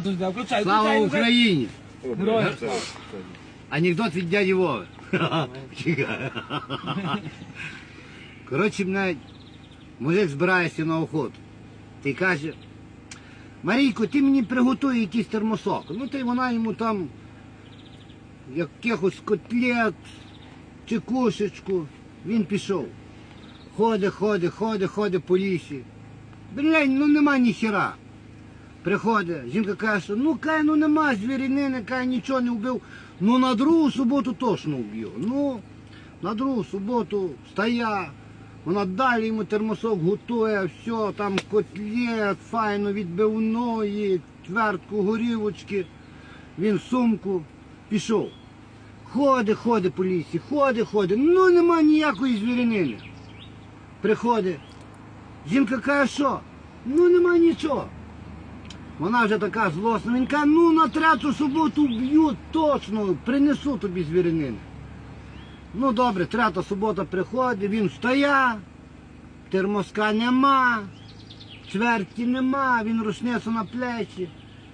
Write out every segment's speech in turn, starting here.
Включай, включай, включай, Слава включай. Україні! Героям слава. Анекдот від дяді Вови. Коротше, мене мужик збирається на охоту. Ти каже, Марійко, ти мені приготуй якийсь термосок. Ну ти вона йому там якихось котлет чи кушечку. Він пішов. Ходить, ходить, ходить, ходить по лісі. Блін, ну нема ніхіра. Приходить, жінка каже, що ну кай, ну нема звіринини, кай нічого не вбив. Ну на другу суботу точно вб'ю. Ну, на другу суботу стає, вона далі йому термосок готує, все, там котлет, файно відбивної, твердку горівочки. Він сумку пішов. Ходить, ходить по лісі, ходить, ходить. Ну нема ніякої звіринини. Приходить. Жінка каже, що? Ну нема нічого. Вона вже така злосна. Він каже, ну на третю суботу вб'ю точно, принесу тобі звіринини. Ну добре, третя субота приходить, він встає, термоска нема, чверті нема, він рушницю на плечі.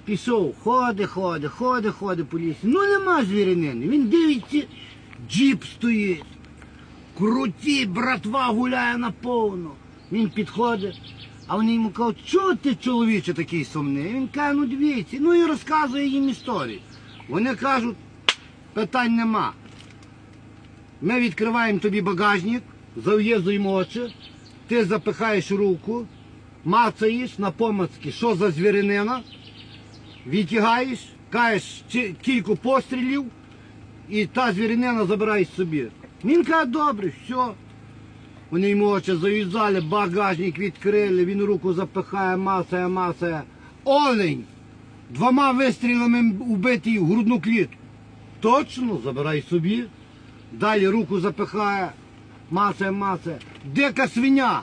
Пішов, ходить, ходить, ходить, ходить по лісі. Ну нема звіринини. Він дивиться, джіп стоїть. Круті, братва гуляє наповно. Він підходить, а вони йому кажуть, чого ти чоловіче такий сумний? Він каже, ну дивіться, ну і розказує їм історію. Вони кажуть, питань нема. Ми відкриваємо тобі багажник, зав'язуємо очі, ти запихаєш руку, мацаєш на помацки, що за звіринина, відтягаєш, ці- кілька пострілів, і та звіринина забираєш собі. Він каже, добре, все. Вони йому очі зав'язали, багажник відкрили, він руку запихає, мацає, мацає. Олень! Двома вистрілами вбитий в грудну клітку. Точно, забирай собі. Далі руку запихає, мацає, мацає. Дика свиня.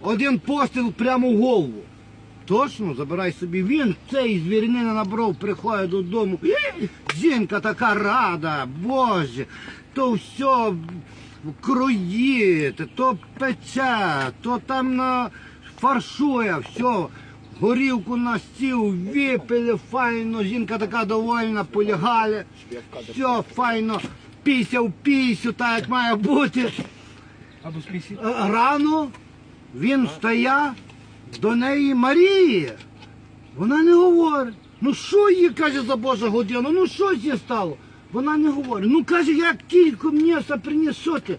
Один постріл прямо в голову. Точно, забирай собі. Він цей звіринина набрав, приходить додому. Жінка така рада, Боже, то все кроїть, то пече, то там на фаршує, все. Горілку на стіл, випили, файно, жінка така довольна, полягали, все файно, піся в пісю, так як має бути. Е, Рано він стає до неї Марії. Вона не говорить. Ну що їй каже за Божа година? Ну що їй стало? Вона не говорить. Ну каже, як тільки м'яса принесете.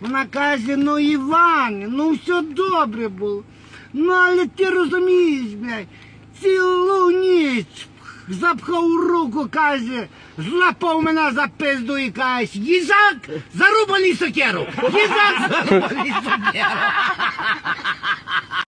Вона каже, ну Іван, ну все добре було. Ну але ти розумієш, блядь, цілу ніч запхав руку, каже, злапав мене за пизду і каже, їжак, зарубаний сокеру, їжак, зарубаний сокеру.